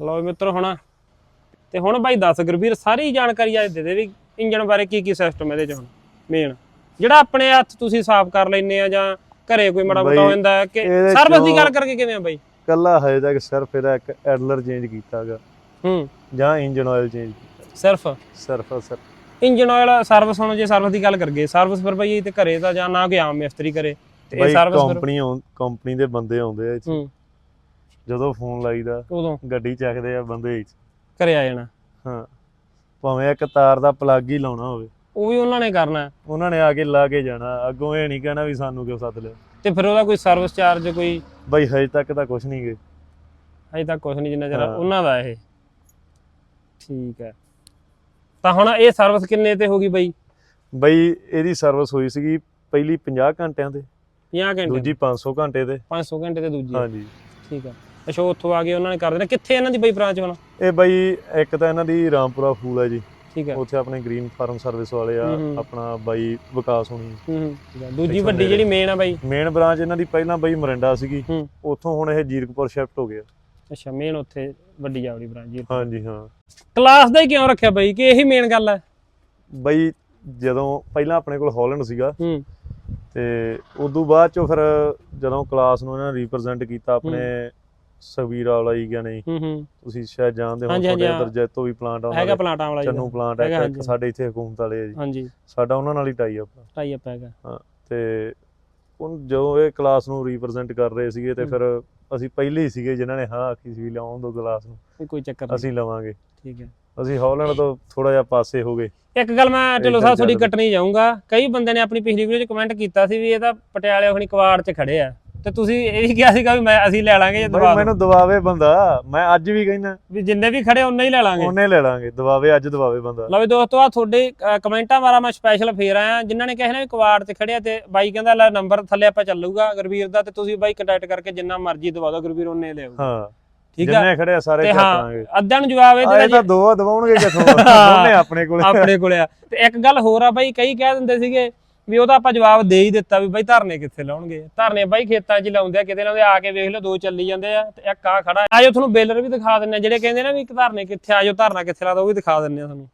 ਲਓ ਮਿੱਤਰੋ ਹੁਣ ਤੇ ਹੁਣ ਬਾਈ ਦੱਸ ਗੁਰਵੀਰ ਸਾਰੀ ਜਾਣਕਾਰੀ ਅੱਜ ਦੇ ਦੇ ਵੀ ਇੰਜਨ ਬਾਰੇ ਕੀ ਕੀ ਸਿਸਟਮ ਇਹਦੇ ਚ ਹੁਣ ਮੇਨ ਜਿਹੜਾ ਆਪਣੇ ਹੱਥ ਤੁਸੀਂ ਸਾਫ਼ ਕਰ ਲੈਨੇ ਆ ਜਾਂ ਘਰੇ ਕੋਈ ਮਾੜਾ ਮੋਟਾ ਹੋ ਬਾਈ, ਜਾਂਦਾ ਹੈ ਕਿ ਸਰਵਿਸ ਦੀ ਗੱਲ ਕਰਕੇ ਕਿਵੇਂ ਆ ਬਾਈ? ਕੱਲਾ ਹਜੇ ਤੱਕ ਸਿਰਫ ਇਹਦਾ ਇੱਕ ਐਡਲਰ ਚੇਂਜ ਕੀਤਾਗਾ ਹੂੰ। ਜਾਂ ਇੰਜਨ ਆਇਲ ਚੇਂਜ ਸਿਰਫ? ਸਿਰਫ ਸਰ ਇੰਜਨ ਆਇਲ ਸਰਵਿਸ ਹੁਣ ਜੇ ਸਰਵਿਸ ਦੀ ਗੱਲ ਕਰਗੇ ਸਰਵਿਸ ਫਿਰ ਬਾਈ ਤੇ ਘਰੇ ਤਾਂ ਜਾਂ ਨਾ ਕੋਈ ਆਮ ਮਿਸਤਰੀ ਕਰੇ ਤੇ ਇਹ ਸਰਵਿਸ ਕੰਪਨੀ ਕੰਪਨੀ ਦੇ ਬੰਦੇ ਆਉਂਦੇ ਆ ਇੱਥੇ। ਜਦੋਂ ਫੋਨ ਲਾਈਦਾ ਉਦੋਂ। ਗੱਡੀ ਚੱਕਦੇ ਆ ਬੰਦੇ। ਘਰੇ ਆ ਜਾਣਾ। ਹਾਂ। ਭਾਵੇਂ ਇੱਕ ਤਾਰ ਦਾ ਪਲੱਗ ਹੀ ਲਾਉਣਾ ਹੋਵੇ। ਉਹ ਵੀ ਉਹਨਾਂ ਨੇ ਕਰਨਾ। ਉਹਨਾਂ ਨੇ ਆ ਕੇ ਲਾ ਕੇ ਜਾਣਾ। ਅੱਗੋਂ ਇਹ ਨਹੀਂ ਕਹਿਣਾ ਵੀ ਸਾਨੂੰ ਕਿਉਂ ਸੱਦ ਲਿਆ। ਤੇ ਫਿਰ ਉਹਦਾ ਕੋਈ ਸਰਵਿਸ ਚਾਰਜ ਕੋਈ ਬਈ ਹਜੇ ਤੱਕ ਤਾਂ ਕੁਝ ਨਹੀਂ ਗਏ ਅਜੇ ਤੱਕ ਕੁਝ ਨਹੀਂ ਜਿੰਨਾ ਚਿਰ। ਉਹਨਾਂ ਦਾ ਇਹ। ਠੀਕ ਹੈ। ਤਾਂ ਹੁਣ ਇਹ ਸਰਵਿਸ ਕਿੰਨੇ ਤੇ ਹੋਗੀ ਬਾਈ? ਬਈ ਇਹਦੀ ਸਰਵਿਸ ਹੋਈ ਸੀਗੀ ਪਹਿਲੀ 50 ਘੰਟਿਆਂ ਤੇ। 50 ਘੰਟੇ ਦੂਜੀ 500 ਘੰਟੇ ਤੇ। 500 ਘੰਟੇ ਤੇ ਦੂਜੀ। ਹਾਂਜੀ। ਠੀਕ ਹੈ ਅੱਛਾ ਉੱਥੋਂ ਆ ਕੇ ਉਹਨਾਂ ਨੇ ਕਰ ਦੇਣਾ। ਕਿੱਥੇ ਇਹਨਾਂ ਦੀ ਬਾਈ ਬ੍ਰਾਂਚ ਹੁਣ ਇਹ ਬਈ ਇੱਕ ਤਾਂ ਇਹਨਾਂ ਦੀ ਰਾਮਪੁਰਾ ਫੂਲ ਹੈ ਜੀ। ਠੀਕ ਹੈ ਉੱਥੇ ਆਪਣੇ ਗ੍ਰੀਨ ਫਾਰਮ ਸਰਵਿਸ ਵਾਲੇ ਆ। ਆਪਣਾ ਬਾਈ ਵਿਕਾਸ ਹੋਣੀ। ਹੂੰ। ਦੂਜੀ ਵੱਡੀ। ਜਿਹੜੀ ਮੇਨ ਆ ਬਾਈ? ਮੇਨ ਬ੍ਰਾਂਚ ਇਹਨਾਂ ਦੀ ਪਹਿਲਾਂ ਬਈ ਮਰਿੰਡਾ ਸੀਗੀ। ਉੱਥੋਂ ਹੁਣ ਇਹ ਜੀਰਕਪੁਰ ਸ਼ਿਫਟ ਹੋ ਗਿਆ। ਅੱਛਾ ਮੇਨ ਉੱਥੇ ਵੱਡੀ ਜਾਵੜੀ ਬ੍ਰਾਂਚ ਜੀ ਹਾਂਜੀ ਹਾਂ। ਕਲਾਸ ਦਾ ਹੀ ਕਿਉਂ ਰੱਖਿਆ ਬਾਈ? ਕਿ ਇਹੀ ਮੇਨ ਗੱਲ ਹੈ ਬਈ ਜਦੋਂ ਪਹਿਲਾਂ ਆਪਣੇ ਕੋਲ ਹਾਲੈਂਡ ਸੀਗਾ ਹੂੰ। ਤੇ ਉਦੋਂ ਬਾਅਦ ਚੋਂ ਫਿਰ ਜਦੋਂ ਕਲਾਸ ਨੂੰ ਇਹਨਾਂ ਨੇ ਰਿਪਰੈਜ਼ੈਂਟ ਕੀਤਾ ਆਪਣੇ ਸਵੀਰਾ ਵਾਲਾ ਹੀ ਗਿਆ ਨਹੀਂ ਹੂੰ ਹੂੰ। ਤੁਸੀਂ ਸ਼ਾਇਦ ਜਾਣਦੇ ਹੋ ਤੁਹਾਡੇ ਅੰਦਰ ਜੈਤੋ ਵੀ ਪਲਾਂਟ ਆਉਂਦਾ ਹੈਗਾ ਪਲਾਂਟਾਂ ਵਾਲਾ ਜੀ। ਚੰਨੂ ਪਲਾਂਟ ਹੈ। ਇੱਕ ਸਾਡੇ ਇੱਥੇ ਹਕੂਮਤ ਵਾਲੇ ਆ ਜੀ। ਹਾਂਜੀ। ਸਾਡਾ ਉਹਨਾਂ ਨਾਲ ਹੀ ਟਾਈ ਅਪ ਟਾਈ ਅਪ ਹੈਗਾ। ਤੇ ਉਹ ਜਦੋਂ ਇਹ ਕਲਾਸ ਨੂੰ ਰਿਪਰੈਜ਼ੈਂਟ ਕਰ ਰਹੇ ਸੀਗੇ ਤੇ ਹੂੰ। ਫਿਰ ਅਸੀਂ ਪਹਿਲੇ ਹੀ ਸੀਗੇ ਜਿਨ੍ਹਾਂ ਨੇ ਹਾਂ ਆਖੀ ਸੀ ਲਾਉਣ ਦੋ ਕਲਾਸ ਨੂੰ। ਕੋਈ ਚੱਕਰ ਨਹੀਂ। ਅਸੀਂ ਲਵਾਂਗੇ। ਠੀਕ ਹੈ। ਅਸੀਂ ਹਾਲੈਂਡ ਤੋਂ ਥੋੜਾ ਜਿਹਾ ਪਾਸੇ ਹੋ ਗਏ। ਇੱਕ ਗੱਲ ਮੈਂ ਢਿੱਲੋਂ ਸਾਹਿਬ ਚੱਲ। ਕੱਟਣੀ ਜਾਊਂਗਾ। ਕਈ ਬੰਦੇ ਨੇ ਆਪਣੀ ਪਿਛਲੀ ਵੀਡੀਓ 'ਚ ਕਮੈਂਟ ਕੀਤਾ ਸੀ ਵੀ ਇਹ ਤਾਂ ਪਟਿਆਲੇ ਖਣੀ ਕਵਾੜ 'ਚ ਖੜੇ ਆ। ਤੇ ਤੁਸੀਂ ਇਹ ਵੀ ਕਿਹਾ ਸੀਗਾ ਵੀ ਮੈਂ ਅਸੀਂ ਲੈ ਲਾਂਗੇ ਜੇ ਦਵਾ ਮੈਨੂੰ ਦਬਾਵੇ ਬੰਦਾ। ਮੈਂ ਅੱਜ ਵੀ ਕਹਿੰਦਾ। ਵੀ ਜਿੰਨੇ ਵੀ ਖੜੇ ਉਹਨੇ ਹੀ ਲੈ ਲਾਂਗੇ। ਉਹਨੇ ਲੈ ਲਾਂਗੇ। ਦਬਾਵੇ ਅੱਜ ਦਬਾਵੇ ਬੰਦਾ। ਲਓ ਵੀ ਦੋਸਤੋ ਆ ਤੁਹਾਡੇ ਕਮੈਂਟਾਂ ਵਾਲਾ ਮੈਂ ਸਪੈਸ਼ਲ ਫੇਰ ਆਇਆ। ਜਿਨ੍ਹਾਂ ਨੇ ਕਹਿਣਾ ਵੀ ਕਵਾੜ 'ਚ ਖੜਿਆ ਤੇ ਬਾਈ ਕਹਿੰਦਾ ਲੈ ਨੰਬਰ ਥੱਲੇ ਆਪਾਂ ਚੱਲੂਗਾ ਗੁਰਵੀਰ ਦਾ ਤੇ ਤੁਸੀਂ ਬਾਈ ਕੰਟੈਕਟ ਕਰਕੇ ਜਿੰਨਾ ਮਰਜ਼ੀ ਦਵਾ ਦਿਓ। ਗੁਰਵੀਰ ਉਹਨੇ ਲੈ ਆਊਗਾ। ਹਾਂ। ਠੀਕ ਆ? ਜਿੰਨੇ ਖੜੇ ਆ ਸਾਰੇ ਤੇ ਹਾਂ ਅੱਧਿਆਂ ਨੂੰ ਜਵਾਬ ਇਹ ਆਏ ਦੇਣਾ ਤਾਂ ਦੋ ਦਵਾਉਣਗੇ ਕਿਥੋਂ? ਦੋਨੇ ਆਪਣੇ ਕੋਲ ਆਪਣੇ ਕੋਲੇ ਆ। ਤੇ ਇੱਕ ਗੱਲ ਹੋਰ ਆ ਬਾਈ ਕਈ ਕਹਿ ਦਿੰਦੇ ਸੀਗੇ ਵੀ ਉਹਦਾ ਆਪਾਂ ਜਵਾਬ ਦੇ ਹੀ ਦਿੱਤਾ ਵੀ ਬਾਈ ਧਰਨੇ ਕਿੱਥੇ ਲਾਉਣਗੇ? ਧਰਨੇ ਬਾਈ ਖੇਤਾਂ 'ਚ ਹੀ ਲਾਉਂਦੇ ਆ ਕਿਤੇ ਲਾਉਂਦੇ ਆ ਕੇ ਵੇਖ ਲਓ ਦੋ ਚੱਲੀ ਜਾਂਦੇ ਆ ਤੇ ਇੱਕ ਆ ਖੜਾ। ਆਜੋ ਤੁਹਾਨੂੰ ਬੇਲਰ ਵੀ ਦਿਖਾ ਦਿੰਨੇ ਆ ਜਿਹੜੇ ਕਹਿੰਦੇ ਨਾ ਵੀ ਇੱਕ ਧਰਨੇ ਕਿੱਥੇ ਆਜੋ ਧਰਨਾ ਕਿੱਥੇ ਲਾਦਾ ਉਹ ਵੀ ਦਿਖਾ ਦਿੰਨੇ ਆ ਤੁਹਾਨੂੰ।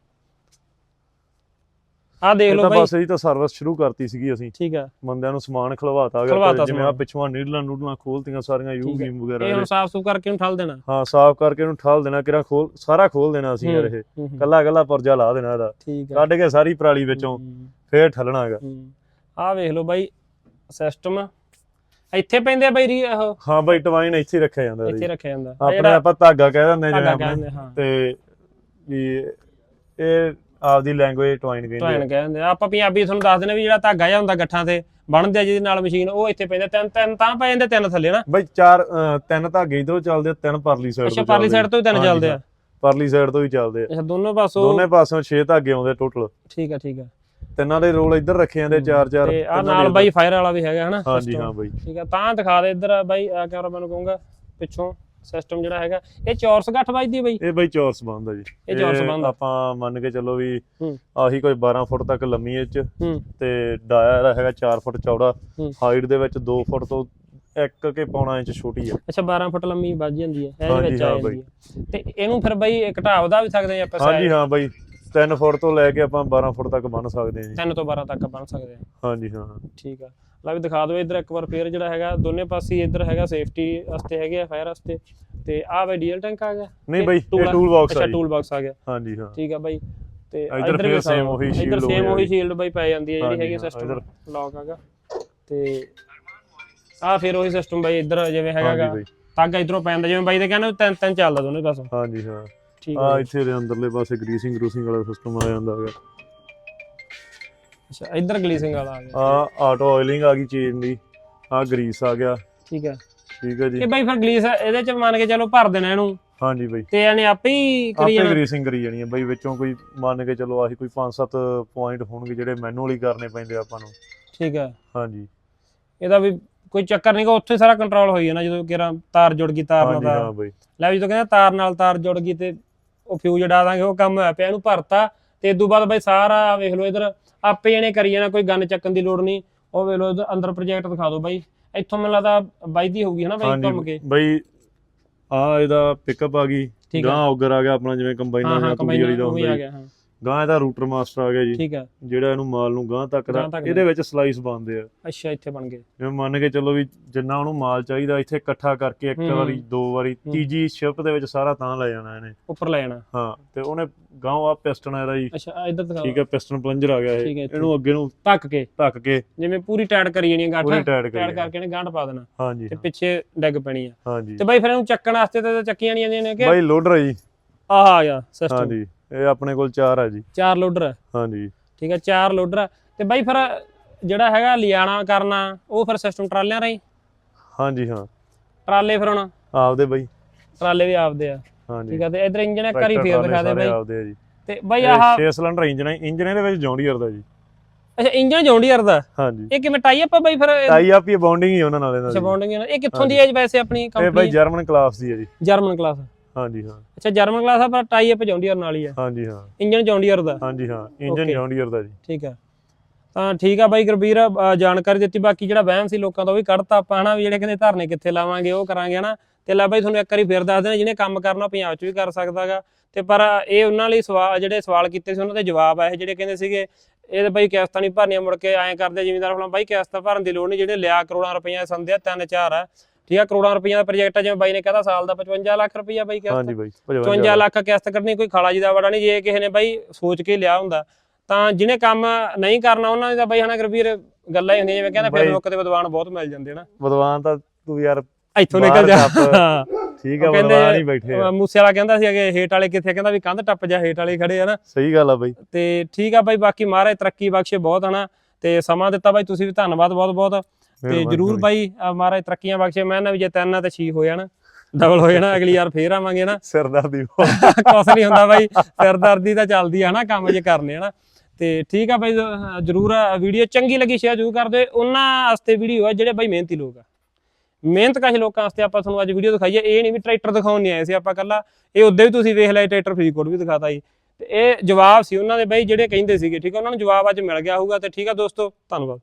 ਆ ਦੇਖ ਲਓ ਤਾਂ ਬਾਈ। ਬਸ ਇਹਦੀ ਤਾਂ ਸਰਵਿਸ ਸ਼ੁਰੂ ਕਰਤੀ ਸੀਗੀ ਅਸੀਂ। ਠੀਕ ਆ। ਬੰਦਿਆਂ ਨੂੰ ਸਮਾਨ ਖਲਵਾਤਾ ਗਿਆ ਜਿਵੇਂ ਆ। ਪਿਛਵਾਂ ਨੀਡਲਾਂ ਨੂਡਲਾਂ ਖੋਲਤੀਆਂ ਸਾਰੀਆਂ ਯੂ। ਬੀਮ ਵਗੈਰਾ ਇਹ ਹੁਣ। ਸਾਫ਼ ਸੁਥਰਾ ਕਰਕੇ ਉਹਨੂੰ ਠੱਲ ਦੇਣਾ। ਹਾਂ ਸਾਫ਼ ਕਰਕੇ ਇਹਨੂੰ ਠਾਲ ਦੇਣਾ ਕਿਰਾ ਖੋਲ ਸਾਰਾ ਖੋਲ ਦੇਣਾ ਅਸੀਂ ਯਾਰ ਇਹ। ਕੱਲਾ ਕੱਲਾ ਪੁਰਜਾ ਲਾ ਦੇਣਾ ਇਹਦਾ। ਕੱਢ ਕੇ ਸਾਰੀ ਪਰਾਲੀ ਵਿੱਚੋਂ ਫੇਰ ਠੱਲਣਾਗਾ ਆ ਵੇਖ ਲਓ ਬਾਈ ਸਿਸਟਮ ਇੱਥੇ ਪੈਂਦੇ ਆ ਬਾਈ ਰੀ ਉਹ ਹਾਂ ਬਾਈ ਟਵਾਈਨ ਇੱਥੇ ਰੱਖਿਆ ਜਾਂਦਾ ਇੱਥੇ ਰੱਖਿਆ ਜਾਂਦਾ। ਆਪਣੇ ਆਪਾਂ ਧਾਗਾ ਕਹਿ ਦਿੰਦੇ ਜਿਵੇਂ ਤੇ ਵੀ ਇਹ ਆਪਦੀ ਲੈਂਗੁਏਜ ਟਵਾਈਨ ਕਹਿੰਦੇ ਟਾਈਨ ਆ। ਕਹਿੰਦੇ ਆ। ਆਪਾਂ ਪੰਜਾਬੀ ਤੁਹਾਨੂੰ ਦੱਸ ਦਿੰਦੇ ਵੀ ਜਿਹੜਾ ਧਾਗਾ ਜਿਹਾ ਹੁੰਦਾ ਗੱਠਾਂ ਤੇ ਬਣਦੇ ਆ ਜਿਹਦੇ ਨਾਲ ਮਸ਼ੀਨ ਉਹ ਇੱਥੇ ਪੈਂਦੇ ਤਿੰਨ ਤਿੰਨ ਤਾਂ ਪੈ ਜਾਂਦੇ ਤਿੰਨ ਥੱਲੇ ਨਾ। ਬਾਈ ਚਾਰ ਅਹ, ਤਿੰਨ ਧਾਗੇ ਇਧਰੋਂ ਚੱਲਦੇ ਆ, ਤਿੰਨ ਪਰਲੀ ਸਾਈਡ ਅੱਛਾ ਪਰਲੀ ਸਾਈਡ ਤੋਂ ਵੀ ਤਿੰਨ ਚੱਲਦੇ ਆ। ਪਰਲੀ ਸਾਈਡ ਤੋਂ ਵੀ ਚੱਲਦੇ ਆ। ਅੱਛਾ ਦੋਨੋਂ ਪਾਸੋਂ ਦੋਨੇ ਪਾਸਿਓਂ 6 ਧਾਗੇ ਆਉਂਦੇ ਟੋਟਲ ਠੀਕ ਆ ਠੀਕ ਆ। ਤਿੰਨਾਂ ਦੇ ਰੋਲ ਇੱਧਰ ਰੱਖੇ ਜਾਂਦੇ ਚਾਰ ਚਾਰ ਤੇ ਆ ਨਾਲ ਬਾਈ ਫਾਇਰ ਵਾਲਾ ਵੀ ਹੈਗਾ ਹਨਾ ਹਾਂਜੀ system? ਹਾਂ ਬਾਈ। ਠੀਕ ਆ ਤਾਂ ਦਿਖਾ ਦੇ ਇੱਧਰ ਬਾਈ ਆ ਕੈਮਰਾ ਮੈਨੂੰ ਕਹੂੰਗਾ ਪਿੱਛੋਂ। ਸਿਸਟਮ ਜਿਹੜਾ ਹੈਗਾ ਇਹ ਚੌਰਸ ਗੱਠ ਵੱਜਦੀ ਆ ਬਾਈ। ਇਹ ਬਾਈ ਚੌਰਸ ਬੰਦ ਆ ਜੀ। ਇਹ ਚੌਰਸ ਬੰਦ ਆ। ਆਪਾਂ ਮੰਨ ਕੇ ਚੱਲੋ ਵੀ। ਆਹੀ ਕੋਈ 12 ਫੁੱਟ ਤੱਕ ਲੰਮੀ ਇਹ ਚ ਤੇ ਇਹਦਾ ਹੈਗਾ 4 ਫੁੱਟ ਚੌੜਾ। ਹਾਈਟ ਦੇ ਵਿੱਚ 2 ਫੁੱਟ ਤੋਂ 1 ਕੇ ਪੌਣਾ ਇੰਚ ਛੋਟੀ ਆ। ਅੱਛਾ 12 ਫੁੱਟ ਲੰਮੀ ਵੱਜ ਜਾਂਦੀ ਹੈ ਇਹਦੇ ਵਿੱਚ ਆ ਜਾਂਦੀ ਹੈ ਤੇ ਇਹਨੂੰ ਫਿਰ ਬਾਈ ਘਟਾ ਵਧਾ ਵੀ ਸਕਦੇ ਆ ਆਪਾਂ ਹਾਂਜੀ ਹਾਂ ਬਾਈ 3 ਫੁੱਟ ਤੋਂ ਲੈ ਕੇ ਆਪਾਂ 12 ਫੁੱਟ ਤੱਕ ਬੰਨ ਸਕਦੇ ਹਾਂ ਜੀ। 3 ਤੋਂ 12 ਤੱਕ ਬਣ ਸਕਦੇ ਆ। ਹਾਂਜੀ ਹਾਂ। ਠੀਕ ਆ। ਲੈ ਵੀ ਦਿਖਾ ਦਿਓ ਇੱਧਰ ਇੱਕ ਵਾਰ ਫੇਰ ਜਿਹੜਾ ਹੈਗਾ ਦੋਨੇ ਪਾਸੇ ਇੱਧਰ ਹੈਗਾ ਸੇਫਟੀ ਵਾਸਤੇ ਹੈਗੇ ਆ ਫਾਇਰ ਵਾਸਤੇ। ਤੇ ਆਹ ਬਈ ਡੀਜ਼ਲ ਟੈਂਕ ਆ ਗਿਆ। ਨਹੀਂ ਬਾਈ ਇਹ ਆ? ਟੂਲ ਬਾਕਸ ਆ ਅੱਛਾ ਟੂਲ ਬਾਕਸ ਆ ਗਿਆ। ਹਾਂਜੀ ਹਾਂ। ਠੀਕ ਆ ਬਾਈ। ਤੇ ਇੱਧਰ ਫਿਰ ਦਿਖਾਓ। ਉਹੀ ਇੱਧਰ shield ਸੇਮ ਉਹੀ ਆ ਸ਼ੀਲਡ ਬਾਈ ਪੈ ਜਾਂਦੀ ਹੈ ਜਿਹੜੀ ਹੈਗੀ ਸਿਸਟਮ ਇੱਧਰ। ਲੌਕ ਹੈਗਾ। ਤੇ ਆ ਫਿਰ ਉਹੀ ਸਿਸਟਮ ਬਾਈ ਇੱਧਰ ਜਿਵੇਂ ਹੈਗਾਗਾ ਤਾਗਾ ਇਧਰੋਂ ਪੈਂਦਾ ਜਿਵੇਂ ਬਾਈ ਦੇ ਕਹਿੰਦੇ ਤਿੰਨ ਤਿੰਨ ਚੱਲਦਾ ਦੋਨੇ ਪਾਸੋਂ। ਹਾਂਜੀ ਹਾਂ। ਠੀਕ ਆ ਆ ਇੱਥੇ ਦੇ ਅੰਦਰਲੇ ਪਾਸੇ ਗਰੀਸਿੰਗ ਗਰੂਸਿੰਗ ਵਾਲਾ ਸਿਸਟਮ ਆ ਜਾਂਦਾ ਹੈਗਾ। ਅੱਛਾ ਇੱਧਰ ਗਲੀਸਿੰਗ ਵਾਲਾ ਆ ਗਿਆ। ਆ ਆਟੋ ਆਇਲਿੰਗ ਆ ਗਈ ਚੇਨ ਦੀ। ਆ ਗਰੀਸ ਆ ਗਿਆ। ਠੀਕ ਆ। ਠੀਕ ਹੈ ਜੀ। ਇਹ ਬਾਈ ਫਿਰ ਗਲੀਸ ਇਹਦੇ ਚ ਮੰਨ ਕੇ ਚਲੋ ਭਰ ਦੇਣਾ ਇਹਨੂੰ। ਹਾਂਜੀ ਬਾਈ। ਤੇ ਇਹਨੇ ਆਪੇ ਹੀ ਕਰੀ ਆਪੇ ਗਰੀਸਿੰਗ ਕਰੀ ਜਾਣੀ ਹੈ ਬਾਈ ਵਿੱਚੋਂ ਕੋਈ ਮੰਨ ਕੇ ਚਲੋ ਆਹੀ ਕੋਈ 5-7 ਪੁਆਇੰਟ ਹੋਣਗੇ ਜਿਹੜੇ ਮੈਨੂਅਲੀ ਕਰਨੇ ਪੈਂਦੇ ਆਪਾਂ ਨੂੰ। ਠੀਕ ਆ। ਹਾਂਜੀ। ਇਹਦਾ ਵੀ ਕੋਈ ਚੱਕਰ ਨਹੀਂਗਾ ਉੱਥੇ ਸਾਰਾ ਕੰਟਰੋਲ ਹੋਈ ਜਾਣਾ ਜਦੋਂ ਕਿਰਾ ਤਾਰ ਜੁੜ ਗਈ ਤਾਰ ਨਾਲ ਤਾਰ। ਹਾਂ ਲੈ ਵੀ ਜਦੋਂ ਕਹਿੰਦਾ ਤਾਰ ਨਾਲ ਤਾਰ ਜੁੜ ਗਈ ਤੇ ਉਹ ਫਿਊਜ਼ ਉਡਾ ਦਾਂਗੇ ਉਹ ਕੰਮ ਹੋਇਆ ਪਿਆ ਇਹਨੂੰ ਭਰਤਾ। ਤੇ ਇਦੋਂ ਬਾਅਦ ਬਾਈ ਸਾਰਾ ਵੇਖ ਲਓ ਇਧਰ ਆਪੇ ਇਹਨੇ ਕਰੀ ਜਾਣਾ ਕੋਈ ਗਨ ਚੱਕਣ ਦੀ ਲੋੜ ਨਹੀਂ। ਉਹ ਵੇਖ ਇੱਧਰ ਅੰਦਰ ਪ੍ਰੋਜੈਕਟ ਦਿਖਾ ਦਿਓ ਬਾਈ। ਇੱਥੋਂ ਮੈਨੂੰ ਲੱਗਦਾ ਬਾਈ ਦੀ ਹੋਊਗੀ ਹਨਾ ਬਾਈ ਘੁੰਮ ਕੇ? ਬਾਈ ਆ ਇਹਦਾ ਪਿਕਅਪ ਆ ਗਈ। ਗਾਂ ਔਗਰ ਆ ਗਿਆ ਆਪਣਾ ਜਿਵੇਂ ਹਾਂ ਜਾਂ ਤੂੜੀ ਵਾਲੀ ਕੰਬਾਈਨ ਦਾ ਹੁੰਦਾ ਆ ਜੀ ਗਿਆ ਹਾਂ। ਗਾਂ ਇਹਦਾ ਰੂਟਰ ਮਾਸਟਰ ਆ ਗਿਆ ਜੀ। ਠੀਕ ਹੈ ਜਿਹੜਾ ਇਹਨੂੰ ਮਾਲ ਨੂੰ ਗਾਂ ਤੱਕ ਦਾ। ਇਹਦੇ ਵਿੱਚ ਸਲਾਈਸ ਬਣਦੇ ਆ। ਅੱਛਾ ਇੱਥੇ ਬਣ ਗਏ। ਜਿਵੇਂ ਮੰਨ ਕੇ ਚੱਲੋ ਵੀ ਜਿੰਨਾ ਉਹਨੂੰ ਮਾਲ ਚਾਹੀਦਾ ਇੱਥੇ ਇਕੱਠਾ ਕਰਕੇ ਇੱਕ। ਵਾਰੀ ਦੋ ਵਾਰੀ। ਤੀਜੀ ਸ਼ਿਫਟ ਦੇ ਵਿੱਚ ਸਾਰਾ ਤਾਂ ਲੈ ਜਾਣਾ ਇਹਨੇ। ਉੱਪਰ ਲੈ ਜਾਣਾ। ਹਾਂ ਤੇ ਉਹਨੇ ਗਾਂ ਆ ਪਿਸਟਨ ਇਹਦਾ ਜੀ। ਅੱਛਾ ਇੱਧਰ ਦਿਖਾ। ਠੀਕ ਹੈ ਪਿਸਟਨ ਪਲੰਜਰ ਆ ਗਿਆ ਇਹ। ਇਹਨੂੰ ਅੱਗੇ ਨੂੰ ਧੱਕ ਕੇ। ਧੱਕ ਕੇ। ਜਿਵੇਂ ਪੂਰੀ ਟਾਈਟ ਕਰੀ ਜਾਣੀ ਆ ਪੂਰੀ ਗਾਠ ਟਾਈਟ ਟਾਈਟ ਕਰੀ ਕਰਕੇ ਨੇ ਗਾਂਢ ਪਾ ਦੇਣਾ। ਹਾਂਜੀ ਤੇ ਪਿੱਛੇ ਡਿੱਗ ਪੈਣੀ ਆ। ਹਾਂਜੀ। ਤੇ ਬਾਈ ਫਿਰ ਇਹਨੂੰ ਚੱਕਣ ਵਾਸਤੇ ਤਾਂ ਚੱਕੀਆਂ ਨਹੀਂ ਆਉਂਦੀਆਂ ਨੇ ਕਿ ਬਾਈ ਲੋਡਰ ਹੈ ਜੀ। ਆਹ ਆ ਗਿਆ ਸਿਸਟਮ ਹਾਂਜੀ। ਇਹ ਆਪਣੇ ਕੋਲ ਚਾਰ ਆ ਜੀ। ਚਾਰ ਲੋਡਰ? ਹਾਂਜੀ। ਠੀਕ ਹੈ ਚਾਰ ਲੋਡਰ ਤੇ ਬਾਈ ਫਿਰ ਜਿਹੜਾ ਹੈਗਾ ਲਿਆਣਾ ਕਰਨਾ ਉਹ ਫਿਰ ਸਿਸਟਮ ਟਰਾਲਿਆਂ ਰਾਹੀਂ? ਹਾਂਜੀ ਹਾਂ। ਟਰਾਲੇ ਫਿਰ ਹੁਣ? ਆਪਦੇ ਬਾਈ। ਟਰਾਲੇ ਵੀ ਆਪਦੇ ਆ। ਹਾਂਜੀ। ਠੀਕ ਆ ਤੇ ਇਧਰ ਇੰਜਨ ਇੱਕ ਵਾਰੀ ਫੇਰ ਦਿਖਾ ਦੇ ਬਾਈ। ਆਪਦੇ ਆ ਜੀ। ਤੇ ਬਾਈ ਆਹ 6 ਸਿਲੰਡਰ ਇੰਜਨ ਹੈ ਇੰਜਨ ਇਹਦੇ ਵਿੱਚ ਜੌਂਡੀਅਰ ਦਾ ਜੀ। ਅੱਛਾ ਇੰਜਨ ਜੌਂਡੀਅਰ ਦਾ ਹਾਂਜੀ। ਇਹ ਕਿਵੇਂ ਟਾਈ ਅਪ ਆ ਬਾਈ ਫਿਰ? ਟਾਈ ਅਪ ਹੀ ਬੌਂਡਿੰਗ ਹੀ ਉਹਨਾਂ ਨਾਲ ਇਹਨਾਂ ਅੱਛਾ ਦੀ ਬੌਂਡਿੰਗ ਇਹ ਕਿੱਥੋਂ ਦੀ ਹੈ ਜੀ ਵੈਸੇ ਆਪਣੀ ਇਹ ਬਾਈ ਕੰਪਨੀ ਜਰਮਨ ਕਲਾਸ ਦੀ ਹੈ ਜੀ। ਜਰਮਨ ਕਲਾਸ ਹਾਂਜੀ ਹਾਂ। ਅੱਛਾ ਜਰਮਨ ਕਲਾਸ ਆ ਪਰ ਟਾਈ ਅਪ ਜੌਂਡੀਅਰ ਨਾਲ ਹੀ ਆ। ਹਾਂਜੀ ਹਾਂ। ਇੰਜਨ ਜੌਂਡੀਅਰ ਦਾ? ਹਾਂਜੀ ਹਾਂ। ਇੰਜਨ. ਜੌਂਡੀਅਰ ਦਾ ਜੀ। ਠੀਕ ਆ। ਤਾਂ ਠੀਕ ਆ ਬਾਈ ਗੁਰਬੀਰ ਜਾਣਕਾਰੀ ਦਿੱਤੀ। ਬਾਕੀ ਜਿਹੜਾ ਵਹਿਮ ਸੀ ਲੋਕਾਂ ਦਾ ਉਹ ਵੀ ਕੱਢਤਾ ਆਪਾਂ ਹਨਾ ਵੀ ਜਿਹੜੇ ਕਹਿੰਦੇ ਧਰਨੇ ਕਿੱਥੇ ਲਾਵਾਂਗੇ ਉਹ ਕਰਾਂਗੇ ਹਨਾ। ਤੇ ਲੈ ਬਾਈ ਤੁਹਾਨੂੰ ਇੱਕ ਵਾਰੀ ਫੇਰ ਦੱਸ ਦੇਣਾ ਜਿਹਨੇ ਕੰਮ ਕਰਨਾ ਪੰਜਾਬ 'ਚ ਵੀ ਕਰ ਸਕਦਾਗਾ। ਤੇ ਪਰ ਇਹ ਉਹਨਾਂ ਲਈ ਸਵਾਲ ਜਿਹੜੇ ਸਵਾਲ ਕੀਤੇ ਸੀ ਉਹਨਾਂ ਦੇ ਜਵਾਬ ਆ ਇਹ ਜਿਹੜੇ ਕਹਿੰਦੇ ਸੀਗੇ ਇਹ ਤਾਂ ਬਾਈ ਕਿਸ਼ਤਾਂ ਨਹੀਂ ਭਰਨੀਆਂ ਮੁੜ ਕੇ ਐਂ ਕਰਦੇ ਜ਼ਿਮੀਂਦਾਰ ਆਪਣਾ ਬਾਈ ਕਿਸ਼ਤਾਂ ਭਰਨ ਦੀ ਲੋੜ ਨਹੀਂ ਜਿਹੜੇ ਲਿਆ ਕਰੋੜਾਂ ਰੁਪਈਆ ਦੇ ਸੰਦੇ ਆ ਤਿੰਨ ਚਾਰ ਆ। ਠੀਕ ਆ ਕਰੋੜਾਂ ਰੁਪਈਆ ਦਾ ਪ੍ਰੋਜੈਕਟ ਆ ਜਿਵੇਂ ਬਾਈ ਨੇ ਕਹਤਾ ਸਾਲ ਦਾ 55 ਲੱਖ ਰੁਪਈਆ ਬਾਈ ਕਿਸ਼ਤ। ਹਾਂਜੀ ਬਾਈ 55 ਲੱਖ। ਕਿਸ਼ਤ ਕੱਢਣੀ ਕੋਈ ਖਾਲਾ ਜੀ ਦਾ ਵੜਾ ਨਹੀਂ ਜੇ ਕਿਸੇ ਨੇ ਬਾਈ ਸੋਚ ਕੇ ਲਿਆ ਹੁੰਦਾ। ਤਾਂ ਜਿਹਨੇ ਕੰਮ ਨਹੀਂ ਕਰਨਾ ਉਹਨਾਂ ਦੀ ਤਾਂ ਬਾਈ ਹਨਾ ਗੁਰਬੀਰ ਗੱਲਾਂ ਹੀ ਹੁੰਦੀਆਂ ਜਿਵੇਂ ਕਹਿੰਦੇ ਬਾਈ- ਫੇਸਬੁੱਕ ਤੇ ਵਿਦਵਾਨ ਬਹੁਤ ਮਿਲ ਜਾਂਦੇ ਨਾ। ਵਿਦਵਾਨ ਤਾਂ ਤੂੰ ਯਾਰ ਇੱਥੋਂ ਨਿਕਲ ਜਾ। ਠੀਕ ਆ ਉਹ ਕਹਿੰਦੇ- ਵਿਦਵਾਨ ਹੀ ਬੈਠੇ ਮੂਸੇ ਵਾਲਾ ਕਹਿੰਦਾ ਸੀ ਅਗੇ ਹੇਠ ਵਾਲੇ ਕਿੱਥੇ ਕਹਿੰਦਾ ਵੀ ਕੰਧ ਟੱਪ ਜਾ ਹੇਠ ਵਾਲੇ ਖੜੇ ਆ ਨਾ। ਸਹੀ ਗੱਲ ਆ ਬਾਈ। ਤੇ ਠੀਕ ਆ ਬਾਈ ਬਾਕੀ ਮਹਾਰਾਜ ਤਰੱਕੀ ਬਖਸ਼ੇ ਬਹੁਤ ਹਨਾ। ਤੇ ਸਮਾਂ ਦਿੱਤਾ ਬਾਈ ਤੁਸੀਂ ਵੀ ਧੰਨਵਾਦ ਬਹੁਤ ਬਹੁਤ ਤੇ ਜਰੂਰ ਬਾਈ ਮਹਾਰਾਜ ਤਰੱਕੀਆਂ ਬਖਸ਼ੇ। ਮੈਂ ਨਾ ਵੀ ਜੇ ਤਿੰਨ ਤੇ 6 ਹੋ ਜਾਣ। ਡਬਲ ਹੋ ਜਾਣਾ ਅਗਲੀ ਵਾਰ ਫੇਰ ਆਵਾਂਗੇ ਨਾ। ਸਿਰਦਰਦੀ ਕੁਛ ਨਹੀਂ ਹੁੰਦਾ ਬਾਈ ਸਿਰਦਰਦੀ ਤਾਂ ਚੱਲਦੀ ਆ ਨਾ ਕੰਮ ਜੇ ਕਰਨੇ ਹਨਾ ਤੇ ਠੀਕ ਆ ਬਾਈ ਜਰੂਰ ਵੀਡੀਓ ਚੰਗੀ ਲੱਗੀ ਸ਼ੇਅਰ ਜਰੂਰ ਕਰ ਦਿਓ। ਉਹਨਾਂ ਵਾਸਤੇ ਵੀਡੀਓ ਆ ਜਿਹੜੇ ਬਾਈ ਮਿਹਨਤੀ ਲੋਕ ਆ। ਮਿਹਨਤ ਕਾਸ਼ ਲੋਕਾਂ ਵਾਸਤੇ ਆਪਾਂ ਤੁਹਾਨੂੰ ਅੱਜ ਵੀਡੀਓ ਦਿਖਾਈਏ। ਇਹ ਨਹੀਂ ਵੀ ਟਰੈਕਟਰ ਦਿਖਾਉਣ ਨਹੀਂ ਆਏ ਸੀ ਆਪਾਂ ਕੱਲਾ ਇਹ ਉਦੋਂ ਵੀ ਤੁਸੀਂ ਵੇਖ ਲਿਆ ਟਰੈਕਟਰ ਫਰੀਦਕੋਟ ਵੀ ਦਿਖਾਤਾ ਜੀ। ਤੇ ਇਹ ਜਵਾਬ ਸੀ ਉਹਨਾਂ ਦੇ ਬਾਈ ਜਿਹੜੇ ਕਹਿੰਦੇ ਸੀਗੇ ਠੀਕ ਆ ਉਹਨਾਂ ਨੂੰ ਜਵਾਬ ਅੱਜ ਮਿਲ ਗਿਆ ਹੋਊਗਾ। ਤੇ ਠੀਕ ਆ ਦੋਸਤੋ ਧੰਨਵਾਦ।